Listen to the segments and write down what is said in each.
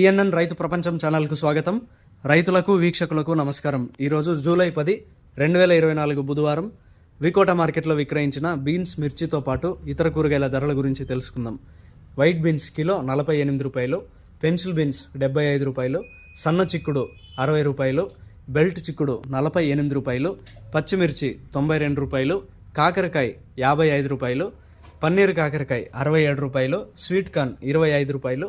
PNN రైతు ప్రపంచం ఛానల్కు స్వాగతం. రైతులకు వీక్షకులకు నమస్కారం. ఈరోజు జూలై పది రెండు వేల ఇరవై నాలుగు బుధవారం వికోట మార్కెట్లో విక్రయించిన బీన్స్ మిర్చితో పాటు ఇతర కూరగాయల ధరల గురించి తెలుసుకుందాం. వైట్ బీన్స్ కిలో నలభై ఎనిమిది రూపాయలు పెన్సిల్ బీన్స్ డెబ్బై ఐదు రూపాయలు సన్న చిక్కుడు అరవై రూపాయలు బెల్ట్ చిక్కుడు నలభై ఎనిమిది రూపాయలు పచ్చిమిర్చి తొంభై రెండు రూపాయలు కాకరకాయ యాభై ఐదు రూపాయలు పన్నీర్ కాకరకాయ అరవై ఏడు రూపాయలు స్వీట్ కార్న్ ఇరవై ఐదు రూపాయలు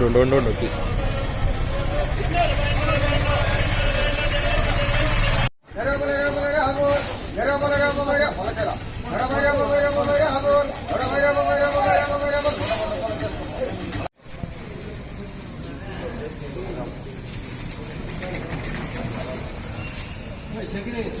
don't, don't, don't, don't, please. সেখানে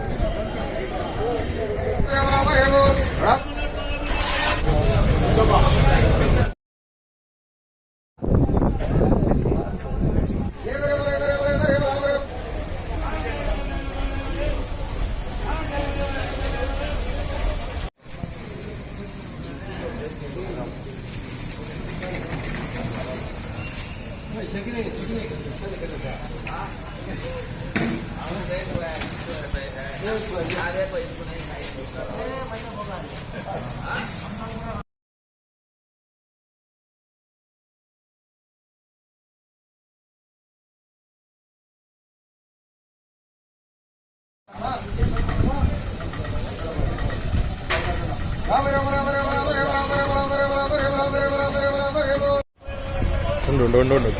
ఉండు ఉండు ఉండు ఉండు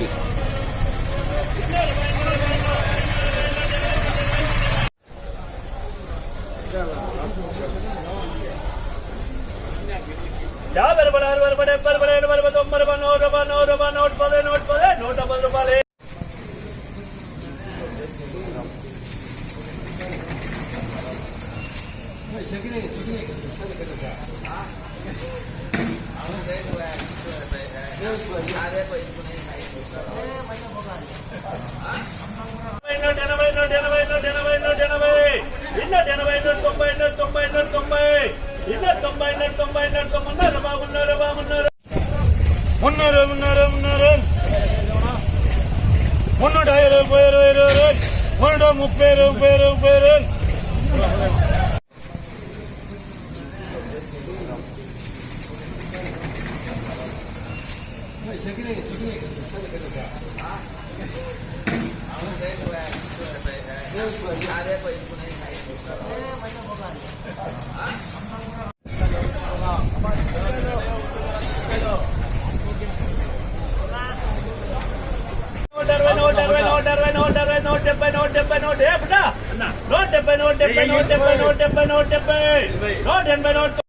जा बरबड़ा बरबड़े बरबड़े बरबड़ो बरबा नोट बरबा नोट बरबा नोट पदे नोट पदे नोट डबल रुपा ले आ देखो इसको नहीं खाई முன்னேறு முன்னேறு முன்னேறு முன்னூட்டாயிரம் பேரு இருபது முன்னூட முப்பேரு பேரு பேரு அதே போய் నూట డెబ్బై నూట ఏ నూట డెబ్బై నూట డెబ్బై నూట డెబ్బై నూట డెబ్బై నూట డెబ్బై నూట ఎనభై నూట